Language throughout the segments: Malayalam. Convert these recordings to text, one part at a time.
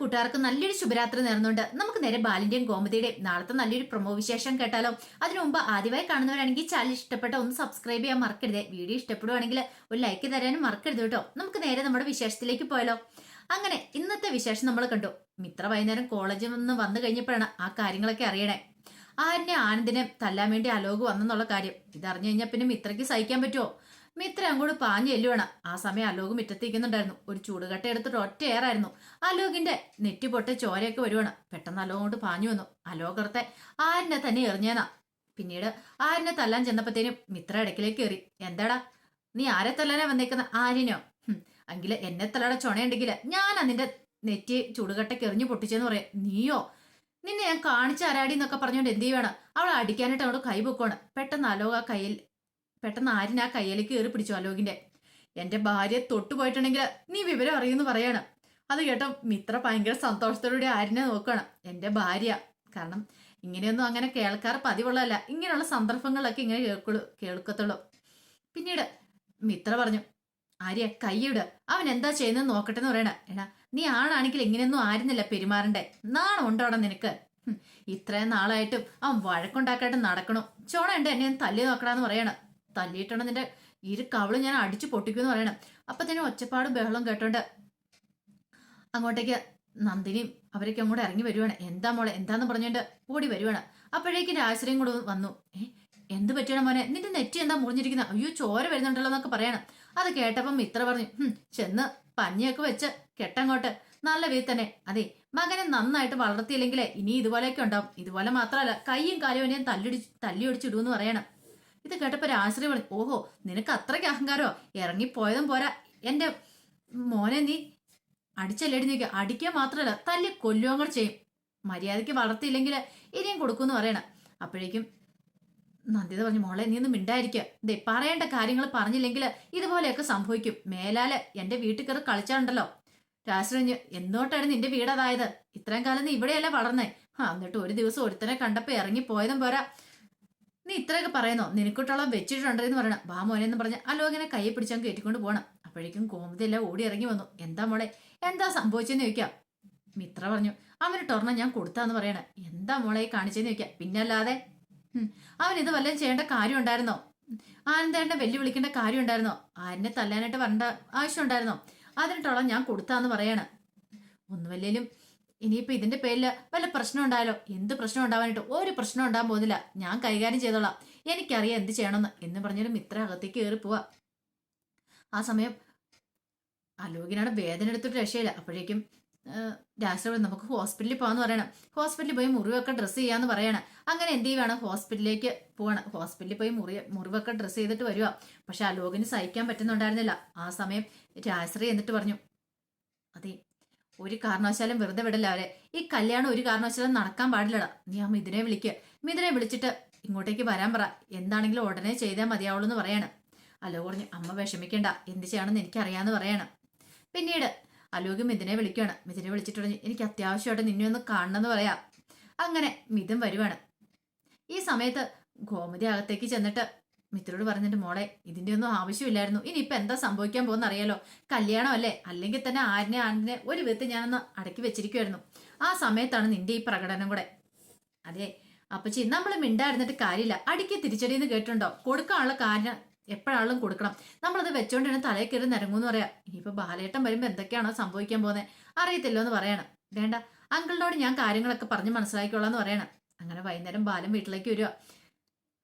കൂട്ടുകാർക്ക് നല്ലൊരു ശുഭരാത്രി നേർന്നുകൊണ്ട് നമുക്ക് നേരെ ബാലിന്റെയും ഗോമതിയുടെയും നാളത്തെ നല്ലൊരു പ്രൊമോ വിശേഷം കേട്ടാലോ? അതിനു മുമ്പ് ആദ്യമായി കാണുന്നവരാണെങ്കിൽ ചാനൽ ഇഷ്ടപ്പെട്ട ഒന്ന് സബ്സ്ക്രൈബ് ചെയ്യാൻ മറക്കരുത്. വീഡിയോ ഇഷ്ടപ്പെടുവാണെങ്കിൽ ഒരു ലൈക്ക് തരാനും മറക്കരുത് കേട്ടോ. നമുക്ക് നേരെ നമ്മുടെ വിശേഷത്തിലേക്ക് പോയാലോ? അങ്ങനെ ഇന്നത്തെ വിശേഷം നമ്മൾ കണ്ടു. മിത്ര വൈകുന്നേരം കോളേജിൽ നിന്ന് വന്നു കഴിഞ്ഞപ്പോഴാണ് ആ കാര്യങ്ങളൊക്കെ അറിയണേ. ആരിനെ ആനന്ദിനെ തല്ലാൻ വേണ്ടി അലോക് വന്നെന്നുള്ള കാര്യം. ഇതറിഞ്ഞു കഴിഞ്ഞാൽ പിന്നെ മിത്രയ്ക്ക് സഹിക്കാൻ പറ്റുമോ മിത്ര അങ്ങോട്ട് പാഞ്ഞു ചെല്ലുവാണ് ആ സമയം അലോക് മുറ്റത്തേക്കുന്നുണ്ടായിരുന്നു ഒരു ചൂടുകട്ട എടുത്തിട്ട് ഒറ്റയേറായിരുന്നു അലോകിന്റെ നെറ്റി പൊട്ട ചോരയൊക്കെ വരുവാണ് പെട്ടെന്ന് അലോക് കൊണ്ട് പാഞ്ഞു വന്നു. അലോകർത്തെ ആരിനെ തന്നെ എറിഞ്ഞേന്നാ? പിന്നീട് ആരിനെ തല്ലാൻ ചെന്നപ്പോഴത്തേനും മിത്ര ഇടയ്ക്കിലേക്ക് കയറി എന്താടാ? നീ ആരെ തല്ലാനാ വന്നേക്കുന്ന? ആരിനോ എങ്കിൽ എന്നെ തലയുടെ ചുണയുണ്ടെങ്കിൽ ഞാൻ അതിന്റെ നെറ്റി ചൂടുകട്ടയ്ക്ക് എറിഞ്ഞു പൊട്ടിച്ചെന്ന് പറയാം. നീയോ? നിന്നെ ഞാൻ കാണിച്ച അരാടി എന്നൊക്കെ പറഞ്ഞുകൊണ്ട് എന്ത് ചെയ്യുവാണ് അവൾ അടിക്കാനായിട്ട് അങ്ങോട്ട് കൈ പൊക്കുവാണ് പെട്ടെന്ന് അലോക കയ്യിൽ പെട്ടെന്ന് ആരിന് ആ കയ്യിലേക്ക് കയറി പിടിച്ചു അലോകിന്റെ. എന്റെ ഭാര്യ തൊട്ടുപോയിട്ടുണ്ടെങ്കിൽ നീ വിവരം അറിയുമെന്ന് പറയാണ്. അത് കേട്ടോ മിത്ര ഭയങ്കര സന്തോഷത്തോടെ ആരിനെ നോക്കുകയാണ് എന്റെ ഭാര്യ. കാരണം ഇങ്ങനെയൊന്നും അങ്ങനെ കേൾക്കാറ് പതിവുള്ളതല്ല. ഇങ്ങനെയുള്ള സന്ദർഭങ്ങളൊക്കെ ഇങ്ങനെ കേൾക്കുള്ളൂ കേൾക്കത്തുള്ളൂ. പിന്നീട് മിത്ര പറഞ്ഞു ആര്യ കൈയിട്. അവൻ എന്താ ചെയ്യുന്നത് നോക്കട്ടെ എന്ന് പറയണ. എടാ നീ ആണാണെങ്കിൽ ഇങ്ങനെയൊന്നും ആയിരുന്നില്ല പെരുമാറണ്ടേ. നാണം ഉണ്ടോടാ നിനക്ക്? ഇത്രയും നാളായിട്ടും അവൻ വഴക്കുണ്ടാക്കായിട്ട് നടക്കണു. ചോണ ഉണ്ട് എന്നെ തല്ലി നോക്കണമെന്ന് പറയണ. തല്ലിയിട്ടുണ്ട്. നിന്റെ ഇരു കവൾ ഞാൻ അടിച്ചു പൊട്ടിക്കുമെന്ന് പറയണം. അപ്പൊ തന്നെ ഒച്ചപ്പാടും ബഹളം കേട്ടോണ്ട് അങ്ങോട്ടേക്ക് നന്ദിനിയും അവരൊക്കെ അങ്ങോട്ട് ഇറങ്ങി വരുവാണ്. എന്താ മോളെ എന്താന്ന് പറഞ്ഞുകൊണ്ട് ഓടി വരുവാണ്. അപ്പോഴേക്ക് രാശ്രയും കൂടെ വന്നു. എന്ത് പറ്റിയാണ് മോനെ? നിന്റെ നെറ്റി എന്താ മുറിഞ്ഞിരിക്കുന്നത് അയ്യോ ചോര വരുന്നുണ്ടല്ലോ എന്നൊക്കെ പറയണം. അത് കേട്ടപ്പം ഇത്ര പറഞ്ഞു "ഹും, ചെന്ന് പഞ്ഞിയൊക്കെ വെച്ച് കെട്ടങ്ങോട്ട്. നല്ല വീ തന്നെ. അതെ മകനെ നന്നായിട്ട് വളർത്തിയില്ലെങ്കിലേ ഇനി ഇതുപോലെയൊക്കെ ഉണ്ടാവും. ഇതുപോലെ മാത്രമല്ല കൈയും കാലും ഞാൻ തല്ലിടി തല്ലിയൊടിച്ചിടൂന്ന് പറയണം. ഇത് കേട്ടപ്പോ രാശ്രീ പറഞ്ഞു ഓഹോ നിനക്ക് അത്രയ്ക്ക് അഹങ്കാരോ? ഇറങ്ങിപ്പോയതും പോരാ. എന്റെ മോനെ നീ അടിച്ചല്ലേടി നീക്കുക അടിക്കുക മാത്രമല്ല തല്ലി കൊല്ലുവങ്ങൾ ചെയ്യും. മര്യാദയ്ക്ക് വളർത്തിയില്ലെങ്കിൽ ഇനിയും കൊടുക്കുമെന്ന് പറയണം. അപ്പോഴേക്കും നന്ദിത പറഞ്ഞു മോളെ നീ ഒന്ന് മിണ്ടായിരിക്കുക ദേ പറയേണ്ട കാര്യങ്ങൾ പറഞ്ഞില്ലെങ്കിൽ ഇതുപോലെയൊക്കെ സംഭവിക്കും. മേലാൽ എന്റെ വീട്ടിൽ കയറി കളിച്ചാണ്ടല്ലോ രാശ്രഞ്ഞ് എന്തോട്ടാണ് നിന്റെ വീടതായത്? ഇത്രയും കാലം നീ ഇവിടെയല്ല വളർന്നേ. ആ എന്നിട്ട് ഒരു ദിവസം ഒരുത്തനെ കണ്ടപ്പോ ഇറങ്ങി പോയതും പോരാ. നീ ഇത്രയൊക്കെ പറയുന്നോ? നിനക്കിട്ടുള്ള വെച്ചിട്ടുണ്ടെന്ന് പറയണം. വാ മോനെ എന്ന് പറഞ്ഞ് അങ്ങനെ കയ്യെ പിടിച്ചാൽ കയറ്റിക്കൊണ്ട് പോകണം. അപ്പോഴേക്കും കോമതി എല്ലാം ഓടി ഇറങ്ങി വന്നു. എന്താ മോളെ? എന്താ സംഭവിച്ചെന്ന് ചോദിക്കാം. മിത്ര പറഞ്ഞു അവന് ടൊർണ ഞാൻ കൊടുത്താന്ന് പറയണ. എന്താ മോളെ കാണിച്ചേന്ന് ചോദിക്കാം. പിന്നല്ലാതെ അവൻ ഇത് വല്ലതും ചെയ്യേണ്ട കാര്യം ഉണ്ടായിരുന്നോ? ആനന്ദേട്ടനെ വെല്ലുവിളിക്കേണ്ട കാര്യം ഉണ്ടായിരുന്നോ? ആനെ തല്ലാനായിട്ട് വരേണ്ട ആവശ്യം ഉണ്ടായിരുന്നോ? അതിനിട്ടോളം ഞാൻ കൊടുത്താന്ന് പറയാണ്. ഒന്നുമല്ലേലും ഇനിയിപ്പോ ഇതിന്റെ പേരിൽ വല്ല പ്രശ്നം ഉണ്ടായാലോ? എന്ത് പ്രശ്നം ഉണ്ടാവാനായിട്ട് ഒരു പ്രശ്നം ഉണ്ടാകാൻ പോകുന്നില്ല. ഞാൻ കൈകാര്യം ചെയ്തോളാം. എനിക്കറിയാം എന്ത് ചെയ്യണമെന്ന് എന്ന് പറഞ്ഞൊരു മിത്ര അകത്തേക്ക് കയറി പോവാ. ആ സമയം അലോകിനാണ് വേദന എടുത്തിട്ട് രക്ഷയില്ല. അപ്പോഴേക്കും രാഷ്ട്രപതി നമുക്ക് ഹോസ്പിറ്റലിൽ പോകാന്ന് പറയണം. ഹോസ്പിറ്റലിൽ പോയി മുറിവൊക്കെ ഡ്രസ്സ് ചെയ്യാന്ന് പറയണം. അങ്ങനെ എന്ത് ചെയ്യുവാണ്? ഹോസ്പിറ്റലിലേക്ക് പോവാണ്. ഹോസ്പിറ്റലിൽ പോയി മുറി മുറിവൊക്കെ ഡ്രസ്സ് ചെയ്തിട്ട് വരുവാ. പക്ഷെ അലോകിന് സഹിക്കാൻ പറ്റുന്നുണ്ടായിരുന്നില്ല. ആ സമയം രാശ്രീ എന്നിട്ട് പറഞ്ഞു അതെ ഒരു കാരണവശാലും വെറുതെ വിടല്ല അവരെ. ഈ കല്യാണം ഒരു കാരണവശാലും നടക്കാൻ പാടില്ലടാ. നീ ആ മിഥുനെ വിളിക്കുക മിഥുനെ വിളിച്ചിട്ട് ഇങ്ങോട്ടേക്ക് വരാൻ പറ. എന്താണെങ്കിലും ഉടനെ ചെയ്താൽ മതിയാവുള്ളൂ എന്ന് പറയാണ്. അലോ പറഞ്ഞു അമ്മ വിഷമിക്കണ്ട. എന്ത് ചെയ്യണമെന്ന് എനിക്കറിയാന്ന് പറയണം. പിന്നീട് അലോക് മിഥുനെ വിളിക്കുകയാണ് മിഥുനെ വിളിച്ചിട്ട് എനിക്ക് അത്യാവശ്യമായിട്ട് നിന്നെ ഒന്ന് കാണണമെന്ന് പറയാം. അങ്ങനെ മിഥുൻ വരുവാണ്. ഈ സമയത്ത് ഗോമതി അകത്തേക്ക് ചെന്നിട്ട് മിത്രയോട് പറഞ്ഞിട്ട് മോളെ ഇതിന്റെ ഒന്നും ആവശ്യമില്ലായിരുന്നു. ഇനി ഇപ്പൊ എന്താ സംഭവിക്കാൻ പോകുന്ന അറിയാലോ? കല്യാണം അല്ലേ? അല്ലെങ്കിൽ തന്നെ ആരിനെ ആരിനെ ഒരു വിധത്തിൽ ഞാനൊന്ന് അടക്കി വെച്ചിരിക്കുമായിരുന്നു ആ സമയത്താണ് നിന്റെ ഈ പ്രകടനം കൂടെ. അതെ അപ്പച്ചി നമ്മൾ മിണ്ടായിരുന്നിട്ട് കാര്യമില്ല. അടിക്ക് തിരിച്ചടിയെന്ന് കേട്ടിട്ടുണ്ടോ? കൊടുക്കാനുള്ള കാര്യം എപ്പോഴാളും കൊടുക്കണം. നമ്മളത് വെച്ചോണ്ടിരുന്ന തലയിൽ കയറി നിരങ്ങൂന്ന് പറയാം. ഇനിയിപ്പോ ബാലേട്ടൻ വരുമ്പോ എന്തൊക്കെയാണോ സംഭവിക്കാൻ പോകുന്നത് അറിയത്തില്ലോ എന്ന് പറയണം. വേണ്ട അങ്കിളിനോട് ഞാൻ കാര്യങ്ങളൊക്കെ പറഞ്ഞ് മനസ്സിലാക്കിക്കോളാന്ന് പറയണം. അങ്ങനെ വൈകുന്നേരം ബാലൻ വീട്ടിലേക്ക് വരിക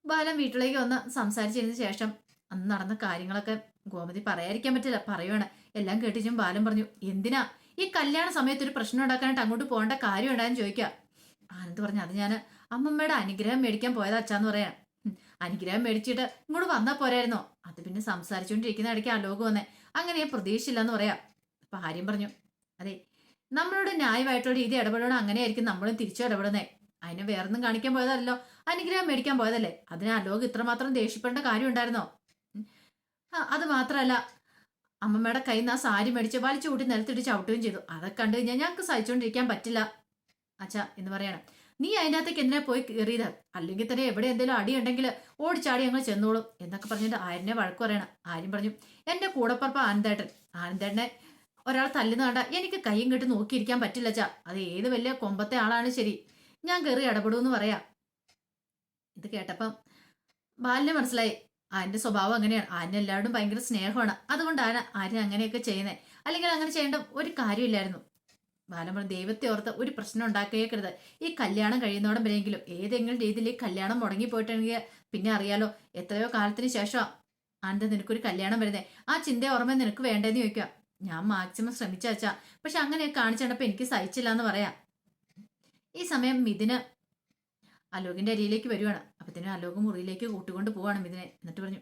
ബാലൻ വീട്ടിലേക്ക് വന്ന് സംസാരിച്ചതിന് ശേഷം അന്ന് നടന്ന കാര്യങ്ങളൊക്കെ ഗോമതി പറയാതിരിക്കാൻ പറ്റില്ല പറയുവാണ്. എല്ലാം കേട്ടിച്ചും ബാലൻ പറഞ്ഞു എന്തിനാ? ഈ കല്യാണ സമയത്ത് ഒരു പ്രശ്നം ഉണ്ടാക്കാനായിട്ട് അങ്ങോട്ട് പോകേണ്ട കാര്യം ഉണ്ടായെന്ന് ചോദിക്കുക ആനന്ദ് പറഞ്ഞു അത് ഞാൻ അമ്മമ്മയുടെ അനുഗ്രഹം മേടിക്കാൻ പോയതാ അച്ഛാന്ന് പറയാം. അനുഗ്രഹം മേടിച്ചിട്ട് ഇങ്ങോട്ട് വന്നാൽ പോരായിരുന്നോ? അത് പിന്നെ സംസാരിച്ചുകൊണ്ടിരിക്കുന്ന ഇടയ്ക്ക് അലോക് വന്നേ. അങ്ങനെ ഞാൻ പ്രതീക്ഷിച്ചില്ലെന്ന് പറയാം. അപ്പൊ ആര്യം പറഞ്ഞു അതെ നമ്മളോട് ന്യായമായിട്ടുള്ള രീതി ഇടപെടണം. അങ്ങനെയായിരിക്കും നമ്മളും തിരിച്ചു ഇടപെടുന്നേ. അതിന് വേറൊന്നും കാണിക്കാൻ പോയതല്ലോ. അനുഗ്രഹം മേടിക്കാൻ പോയതല്ലേ? അതിന് അലോക് ഇത്രമാത്രം ദേഷ്യപ്പെടേണ്ട കാര്യം ഉണ്ടായിരുന്നോ അത് മാത്രമല്ല അമ്മമ്മയുടെ കയ്യിൽ നിന്ന് ആ സാരി മേടിച്ച് വലിച്ചു കൂട്ടി നിലത്തിട്ട് ചവിട്ടുകയും ചെയ്തു. അതൊക്കെ കണ്ടു കഴിഞ്ഞാൽ ഞങ്ങൾക്ക് സഹിച്ചുകൊണ്ടിരിക്കാൻ പറ്റില്ല. അച്ഛാ എന്ന് പറയണം. നീ അതിനകത്തേക്ക് എന്തിനാ പോയി കയറിയത് അല്ലെങ്കിൽ തന്നെ എവിടെ എന്തെങ്കിലും അടി ഉണ്ടെങ്കിൽ ഓടിച്ചാടി ഞങ്ങൾ ചെന്നോളും എന്നൊക്കെ പറഞ്ഞിട്ട് ആര്യനെ വഴക്ക് പറയണം. ആര്യം പറഞ്ഞു എന്റെ കൂടപ്പുറപ്പ് ആനന്ദേട്ടൻ. ആനന്ദേട്ടനെ ഒരാൾ തല്ലുന്ന കണ്ട എനിക്ക് കയ്യും കെട്ടി നോക്കിയിരിക്കാൻ പറ്റില്ല ചാ അത് ഏത് വലിയ കൊമ്പത്തെ ആളാണ് ശരി. ഞാൻ കയറി ഇടപെടുമെന്ന് പറയാ. ഇത് കേട്ടപ്പം ബാലിന് മനസ്സിലായി. ആന്റെ സ്വഭാവം അങ്ങനെയാണ്. ആന എല്ലാവരും ഭയങ്കര സ്നേഹമാണ്. അതുകൊണ്ടാണ് ആര്യ അങ്ങനെയൊക്കെ ചെയ്യുന്നത് അല്ലെങ്കിൽ അങ്ങനെ ചെയ്യേണ്ട ഒരു കാര്യമില്ലായിരുന്നു. പറഞ്ഞു ദൈവത്തെ ഓർത്ത് ഒരു പ്രശ്നം ഉണ്ടാക്കിയേക്കരുത്. ഈ കല്യാണം കഴിയുന്നോടം വരെയെങ്കിലും ഏതെങ്കിലും രീതിയിൽ ഈ കല്യാണം മുടങ്ങിപ്പോയിട്ടുണ്ടെങ്കിൽ പിന്നെ അറിയാലോ എത്രയോ കാലത്തിന് ശേഷം ആനന്ദ നിനക്കൊരു കല്യാണം വരുന്നേ. ആ ചിന്ത ഓർമ്മ നിനക്ക് വേണ്ടേന്ന് ചോദിക്കാം ഞാൻ മാക്സിമം ശ്രമിച്ചാച്ചാ പക്ഷെ അങ്ങനെ കാണിച്ചപ്പോ എനിക്ക് സഹിച്ചില്ല എന്ന് പറയാം. ഈ സമയം മിഥുന് അലോകിന്റെ അരിയിലേക്ക് വരുവാണ്. അപ്പത്തിന് അലോക് മുറിയിലേക്ക് കൂട്ടിക്കൊണ്ട് പോവാണ് മിഥുനെ എന്നിട്ട് പറഞ്ഞു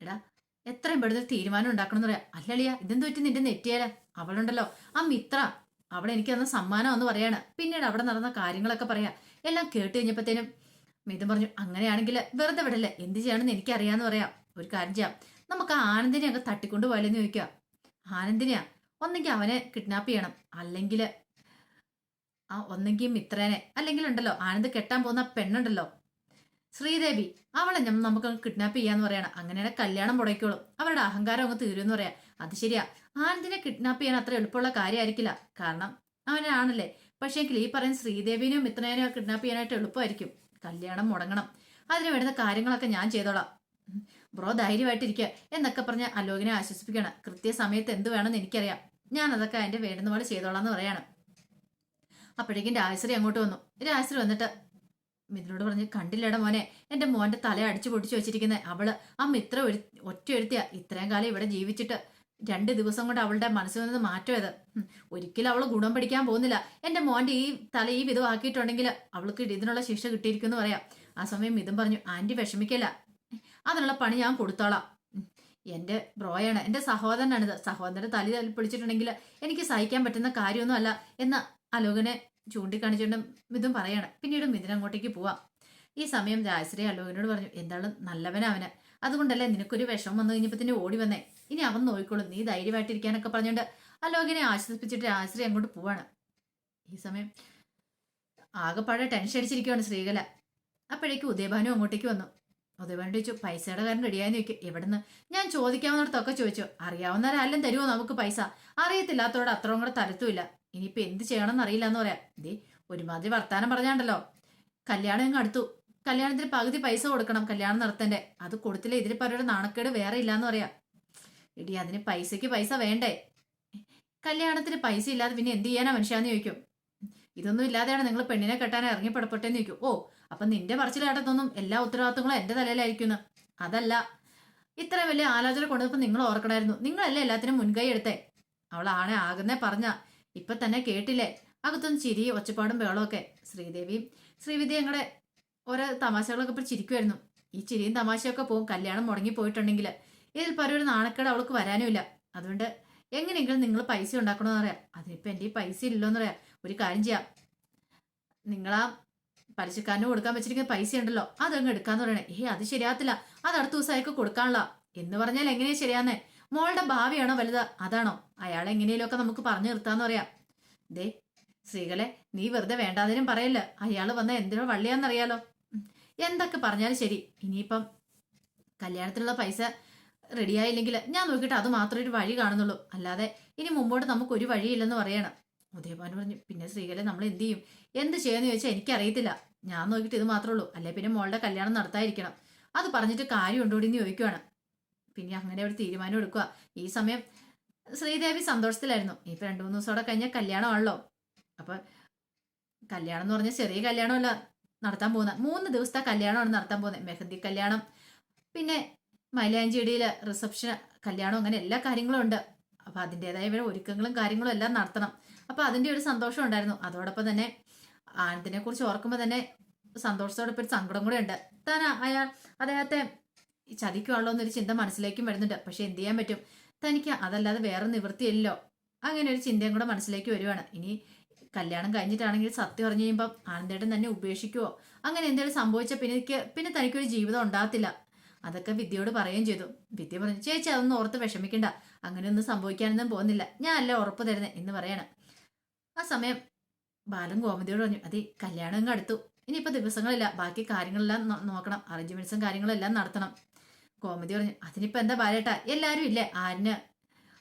എടാ എത്രയും പെടുന്ന തീരുമാനം ഉണ്ടാക്കണം എന്ന് പറയാം അല്ലളിയ ഇതെന്ത് പറ്റി നിന്റെ നെറ്റിയാല അവളുണ്ടല്ലോ. ആ മിത്ര അവളെ എനിക്ക് തന്ന സമ്മാനം എന്ന് പറയാണ്. പിന്നീട് അവിടെ നടന്ന കാര്യങ്ങളൊക്കെ പറയാ. എല്ലാം കേട്ട് കഴിഞ്ഞപ്പോഴത്തേനും മിഥുൻ പറഞ്ഞു അങ്ങനെയാണെങ്കിൽ വെറുതെ വിടല്ലേ? എന്ത് ചെയ്യണമെന്ന് എനിക്കറിയാന്ന് പറയാം. ഒരു കാര്യം ചെയ്യാം. നമുക്ക് ആനന്ദിനെ അങ്ങ് തട്ടിക്കൊണ്ട് പോയാലെന്ന് ചോദിക്കുക. ആനന്ദിനെയാ? ഒന്നെങ്കിൽ അവനെ കിഡ്നാപ്പ് ചെയ്യണം. അല്ലെങ്കിൽ ആ ഒന്നെങ്കിൽ മിത്രനെ. അല്ലെങ്കിൽ ഉണ്ടല്ലോ ആനന്ദ് കെട്ടാൻ പോകുന്ന പെണ്ണുണ്ടല്ലോ. ശ്രീദേവി അവളെ ഞാൻ നമുക്ക് കിഡ്നാപ്പ് ചെയ്യാന്ന് പറയണം. അങ്ങനെയാണ് കല്യാണം മുടക്കിക്കോളും. അവരുടെ അഹങ്കാരം അങ്ങ് തീരുമെന്ന് പറയാം. അത് ശരിയാ. ആനന്ദിനെ കിഡ്നാപ്പ് ചെയ്യാൻ അത്ര എളുപ്പമുള്ള കാര്യമായിരിക്കില്ല. കാരണം അവനാണല്ലേ. പക്ഷേങ്കിൽ ഈ പറയുന്ന ശ്രീദേവിനെയും മിത്രനെയും കിഡ്നാപ്പ് ചെയ്യാനായിട്ട് എളുപ്പമായിരിക്കും. കല്യാണം മുടങ്ങണം. അതിന് വേണ്ടുന്ന കാര്യങ്ങളൊക്കെ ഞാൻ ചെയ്തോളാം. ബ്രോ ധൈര്യമായിട്ടിരിക്കുക എന്നൊക്കെ പറഞ്ഞ് അലോകിനെ ആശ്വസിപ്പിക്കണം കൃത്യസമയത്ത് എന്ത് വേണമെന്ന് എനിക്കറിയാം. ഞാൻ അതൊക്കെ അതിന്റെ വേണ്ടുന്ന പോലെ ചെയ്തോളാം എന്ന് പറയാണ്. അപ്പോഴേക്കും രാജശ്രീ അങ്ങോട്ട് വന്നു. രാജശ്രീ വന്നിട്ട് മിഥുനോട് പറഞ്ഞ് കണ്ടില്ലട മോനെ എന്റെ മോന്റെ തല അടിച്ചു പൊടിച്ചു വെച്ചിരിക്കുന്നത് അവൾ ആ മിത്ര ഒരു ഒറ്റ ഒരുത്തിയാ ഇത്രയും കാലം ഇവിടെ ജീവിച്ചിട്ട് രണ്ട് ദിവസം കൊണ്ട് അവളുടെ മനസ്സിൽ നിന്ന് മാറ്റമേത്. ഒരിക്കലും അവൾ ഗുണം പഠിക്കാൻ പോകുന്നില്ല. എന്റെ മോന്റെ ഈ തല ഈ വിധമാക്കിയിട്ടുണ്ടെങ്കിൽ അവൾക്ക് ഇതിനുള്ള ശിക്ഷ കിട്ടിയിരിക്കുന്നു പറയാം. ആ സമയം മിഥുൻ പറഞ്ഞു ആന്റി വിഷമിക്കല്ല. അതിനുള്ള പണി ഞാൻ കൊടുത്തോളാം. എന്റെ ബ്രോയാണ് എന്റെ സഹോദരനാണിത്. സഹോദരന്റെ തലി തല്ലി പിടിച്ചിട്ടുണ്ടെങ്കിൽ എനിക്ക് സഹിക്കാൻ പറ്റുന്ന കാര്യമൊന്നും അല്ല എന്ന് അലോകനെ ചൂണ്ടിക്കാണിച്ചുകൊണ്ട് മിഥുൻ പറയണം. പിന്നീട് മിഥുൻ അങ്ങോട്ടേക്ക് പോവാം. ഈ സമയം രാജശ്രീ അലോകിനോട് പറഞ്ഞു എന്താണ് നല്ലവനവന് അതുകൊണ്ടല്ലേ നിനക്കൊരു വിഷമം വന്നു കഴിഞ്ഞപ്പോ ഓടി വന്നേ. ഇനി അവൻ നോക്കിക്കോളും. നീ ധൈര്യമായിട്ടിരിക്കാനൊക്കെ പറഞ്ഞുകൊണ്ട് അലോകിനെ ആശ്വസിപ്പിച്ചിട്ട് രാജശ്രീ അങ്ങോട്ട് പോവാണ്. ഈ സമയം ആകെപ്പാടെ ടെൻഷൻ അടിച്ചിരിക്കുവാണ് ശ്രീകല. അപ്പോഴേക്ക് ഉദയഭാനു അങ്ങോട്ടേക്ക് വന്നു. ഉദയഭാനു ചോദിച്ചു പൈസയുടെ കാരണം റെഡിയായെന്ന് ചോദിക്കും. എവിടുന്ന്? ഞാൻ ചോദിക്കാവുന്നിടത്തൊക്കെ ചോദിച്ചു. അറിയാവുന്നവരാരും തരുമോ നമുക്ക് പൈസ? അറിയത്തില്ലാത്തവരോട് അത്രയും കൂടെ തരത്തുമില്ല. ഇനിയിപ്പോ എന്ത് ചെയ്യണമെന്ന് അറിയില്ല എന്ന് പറയാം. ദേ ഒരുമാതിരി വർത്താനം പറഞ്ഞാണ്ടല്ലോ. കല്യാണം ഇങ്ങ് അടുത്തു. കല്യാണത്തിന് പകുതി പൈസ കൊടുക്കണം കല്യാണം നടത്തണ്ടേ. അത് കൊടുത്തില്ല ഇതിൽ പലരുടെ നാണക്കേട് വേറെ ഇല്ലാന്ന് പറയാം. എടി അതിന് പൈസയ്ക്ക് പൈസ വേണ്ടേ? കല്യാണത്തിന് പൈസ ഇല്ലാതെ പിന്നെ എന്ത് ചെയ്യാനാ മനുഷ്യാന്ന് ചോദിക്കും. ഇതൊന്നും ഇല്ലാതെയാണ് നിങ്ങൾ പെണ്ണിനെ കെട്ടാൻ ഇറങ്ങി പെടപ്പെട്ടെന്ന് ചോദിക്കും. ഓ അപ്പൊ നിന്റെ പറച്ചിലേട്ടത്തൊന്നും എല്ലാ ഉത്തരവാദിത്തങ്ങളും എന്റെ തലയിലായിരിക്കുന്നു. അതല്ല ഇത്ര വലിയ ആലോചന കൊണ്ടുവന്നപ്പോ നിങ്ങൾ ഓർക്കണമായിരുന്നു നിങ്ങളല്ലേ എല്ലാത്തിനും മുൻകൈ എടുത്തേ. അവളാണെ ആകുന്നേ പറഞ്ഞ ഇപ്പൊ തന്നെ കേട്ടില്ലേ? അകത്തൊന്ന് ചിരി ഒച്ചപ്പാടും ബഹളമൊക്കെ ശ്രീദേവിയും ശ്രീവിദ്യ ഞങ്ങളുടെ ഓരോ തമാശകളൊക്കെ ഇപ്പൊ ചിരിക്കുമായിരുന്നു ഈ ചിരിയും തമാശയൊക്കെ പോകും. കല്യാണം മുടങ്ങി പോയിട്ടുണ്ടെങ്കിൽ ഇതിൽ പല ഒരു നാണക്കേട് അവൾക്ക് വരാനുമില്ല. അതുകൊണ്ട് എങ്ങനെയെങ്കിലും നിങ്ങൾ പൈസ ഉണ്ടാക്കണമെന്ന് പറയാം. അതിനിപ്പോ എന്റെ ഈ പൈസ ഇല്ലെന്ന് പറയാം. ഒരു കാര്യം ചെയ്യാം. നിങ്ങളാ പലിശക്കാരന് കൊടുക്കാൻ വെച്ചിരിക്കുന്ന പൈസ ഉണ്ടല്ലോ. അതങ്ങ് എടുക്കാന്ന് പറയണേ. ഏ അത് ശരിയാത്തില്ല അത് അടുത്ത ദിവസമായിക്ക് കൊടുക്കാനുള്ള. എന്ന് പറഞ്ഞാൽ എങ്ങനെയാ ശരിയാന്നേ മോളുടെ ഭാവിയാണോ വലുത്? അതാണോ? അയാളെ എങ്ങനെയൊക്കെ നമുക്ക് പറഞ്ഞു നിർത്താന്ന് പറയാം. ദേ സ്ത്രീകളെ നീ വെറുതെ വേണ്ടാതിനും പറയല്ല? അയാൾ വന്ന എന്തിനോ വള്ളിയാന്നറിയാലോ? എന്തൊക്കെ പറഞ്ഞാലും ശരി. ഇനിയിപ്പം കല്യാണത്തിനുള്ള പൈസ റെഡിയായില്ലെങ്കിൽ ഞാൻ നോക്കിയിട്ട് അത് മാത്രമേ ഒരു വഴി കാണുന്നുള്ളൂ. അല്ലാതെ ഇനി മുമ്പോട്ട് നമുക്ക് ഒരു വഴിയില്ലെന്ന് പറയണം. ഉദയഭാനു പറഞ്ഞു പിന്നെ സ്ത്രീകളെ നമ്മൾ എന്ത് ചെയ്യും? എന്ത് ചെയ്യുമെന്ന് ചോദിച്ചാൽ എനിക്കറിയത്തില്ല. ഞാൻ നോക്കിയിട്ട് ഇത് മാത്രമേ ഉള്ളൂ. അല്ലെ പിന്നെ മോളുടെ കല്യാണം നടത്താതിരിക്കണം. അത് പറഞ്ഞിട്ട് കാര്യമുണ്ടോ എന്ന് ചോദിക്കുവാണ്. പിന്നെ അങ്ങനെ ഒരു തീരുമാനം എടുക്കുക. ഈ സമയം ശ്രീദേവി സന്തോഷത്തിലായിരുന്നു. ഇപ്പൊ രണ്ടു മൂന്ന് ദിവസത്തോടെ കഴിഞ്ഞാൽ കല്യാണമാണല്ലോ. അപ്പൊ കല്യാണം എന്ന് പറഞ്ഞാൽ ചെറിയ കല്യാണമല്ല നടത്താൻ പോകുന്ന. മൂന്ന് ദിവസത്തെ കല്യാണമാണ് നടത്താൻ പോകുന്നത്. മെഹന്തി കല്യാണം പിന്നെ മൈലാഞ്ചിടിയിൽ റിസപ്ഷൻ കല്യാണം അങ്ങനെ എല്ലാ കാര്യങ്ങളും ഉണ്ട്. അപ്പൊ അതിന്റെതായ ഒരുക്കങ്ങളും കാര്യങ്ങളും എല്ലാം നടത്തണം. അപ്പൊ അതിന്റെ ഒരു സന്തോഷം ഉണ്ടായിരുന്നു. അതോടൊപ്പം തന്നെ ആനന്ദിനെ കുറിച്ച് ഓർക്കുമ്പോൾ തന്നെ സന്തോഷത്തോടൊപ്പം ഒരു സങ്കടം കൂടെ ഉണ്ട്. താൻ അയാൾ അദ്ദേഹത്തെ ചതിക്കുവാണല്ലോ എന്നൊരു ചിന്ത മനസ്സിലേക്കും വരുന്നുണ്ട്. പക്ഷെ എന്ത് ചെയ്യാൻ പറ്റും? തനിക്ക് അതല്ലാതെ വേറെ നിവൃത്തിയല്ലോ അങ്ങനെ ഒരു ചിന്തയും കൂടെ മനസ്സിലേക്ക് വരുവാണ്. ഇനി കല്യാണം കഴിഞ്ഞിട്ടാണെങ്കിൽ സത്യം പറഞ്ഞു കഴിയുമ്പോൾ ആനന്ദേട്ടൻ തന്നെ ഉപേക്ഷിക്കുവോ? അങ്ങനെ എന്തെങ്കിലും സംഭവിച്ച പിന്നെ പിന്നെ തനിക്കൊരു ജീവിതം ഉണ്ടാകത്തില്ല. അതൊക്കെ വിദ്യയോട് പറയുകയും ചെയ്തു. വിദ്യ പറഞ്ഞു ചേച്ചി അതൊന്നും ഓർത്ത് വിഷമിക്കണ്ട. അങ്ങനെയൊന്നും സംഭവിക്കാനൊന്നും പോകുന്നില്ല. ഞാൻ അല്ല ഉറപ്പ് തരുന്നത് എന്ന് പറയാണ്. ആ സമയം ബാലൻ ഗോമതിയോട് പറഞ്ഞു അതെ കല്യാണം അങ്ങ് അടുത്തു. ഇനിയിപ്പോൾ ദിവസങ്ങളില്ല. ബാക്കി കാര്യങ്ങളെല്ലാം നോക്കണം. അറേഞ്ച്മെന്റ്സും കാര്യങ്ങളെല്ലാം നടത്തണം. ഗോമതി പറഞ്ഞു. അതിനിപ്പോ എന്താ ബാലേട്ടാ എല്ലാരും ഇല്ലേ? ആരിന്?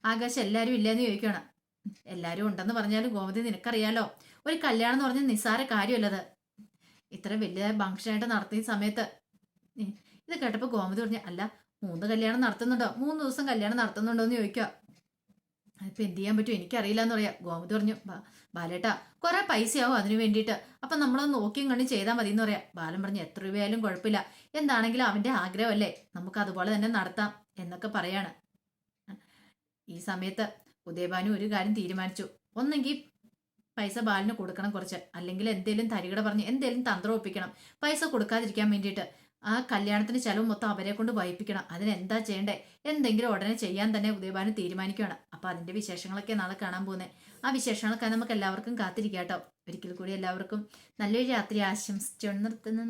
ആകാശം എല്ലാരും ഇല്ലെന്ന് ചോദിക്കണം എല്ലാരും ഉണ്ടെന്ന് പറഞ്ഞാലും ഗോമതി നിനക്കറിയാലോ? ഒരു കല്യാണം എന്ന് പറഞ്ഞാൽ നിസ്സാര കാര്യമല്ലത്. ഇത്ര വലിയ ഫംഗ്ഷനായിട്ട് നടത്തിയ സമയത്ത് ഇത് കേട്ടപ്പോൾ ഗോമതി പറഞ്ഞു അല്ല മൂന്ന് കല്യാണം നടത്തുന്നുണ്ടോ? മൂന്ന് ദിവസം കല്യാണം നടത്തുന്നുണ്ടോ എന്ന് ചോദിക്കുക അതിപ്പോ എന്ത് ചെയ്യാൻ പറ്റും? എനിക്കറിയില്ല എന്ന് പറയാം. ഗോമതി പറഞ്ഞു ബാലേട്ട കുറെ പൈസയാവും അതിനു വേണ്ടിയിട്ട്. അപ്പം നമ്മളൊന്ന് നോക്കിയും കണ്ടും ചെയ്താൽ മതി എന്ന് പറയാം. ബാലൻ പറഞ്ഞു എത്ര രൂപയായാലും കുഴപ്പമില്ല എന്താണെങ്കിലും അവന്റെ ആഗ്രഹമല്ലേ? നമുക്ക് അതുപോലെ തന്നെ നടത്താം എന്നൊക്കെ പറയാണ്. ഈ സമയത്ത് ഉദയഭാനു ഒരു കാര്യം തീരുമാനിച്ചു. ഒന്നെങ്കിൽ പൈസ ബാലിന് കൊടുക്കണം കുറച്ച്. അല്ലെങ്കിൽ എന്തേലും തരികട പറഞ്ഞ് എന്തേലും തന്ത്രം ഒപ്പിക്കണം. പൈസ കൊടുക്കാതിരിക്കാൻ വേണ്ടിയിട്ട്. ആ കല്യാണത്തിന് ചെലവ് മൊത്തം അവരെ കൊണ്ട് വഹിപ്പിക്കണം. അതിനെന്താ ചെയ്യണ്ടേ? എന്തെങ്കിലും ഉടനെ ചെയ്യാൻ തന്നെ ഉദയഭാനു തീരുമാനിക്കുകയാണ്. അപ്പൊ അതിന്റെ വിശേഷങ്ങളൊക്കെ നാളെ കാണാൻ പോകുന്നത് ആ വിശേഷങ്ങളൊക്കെ നമുക്ക് എല്ലാവർക്കും കാത്തിരിക്കാം കേട്ടോ. ഒരിക്കൽ കൂടി എല്ലാവർക്കും നല്ലൊരു രാത്രി ആശംസിച്ചു നിർത്തുന്നു.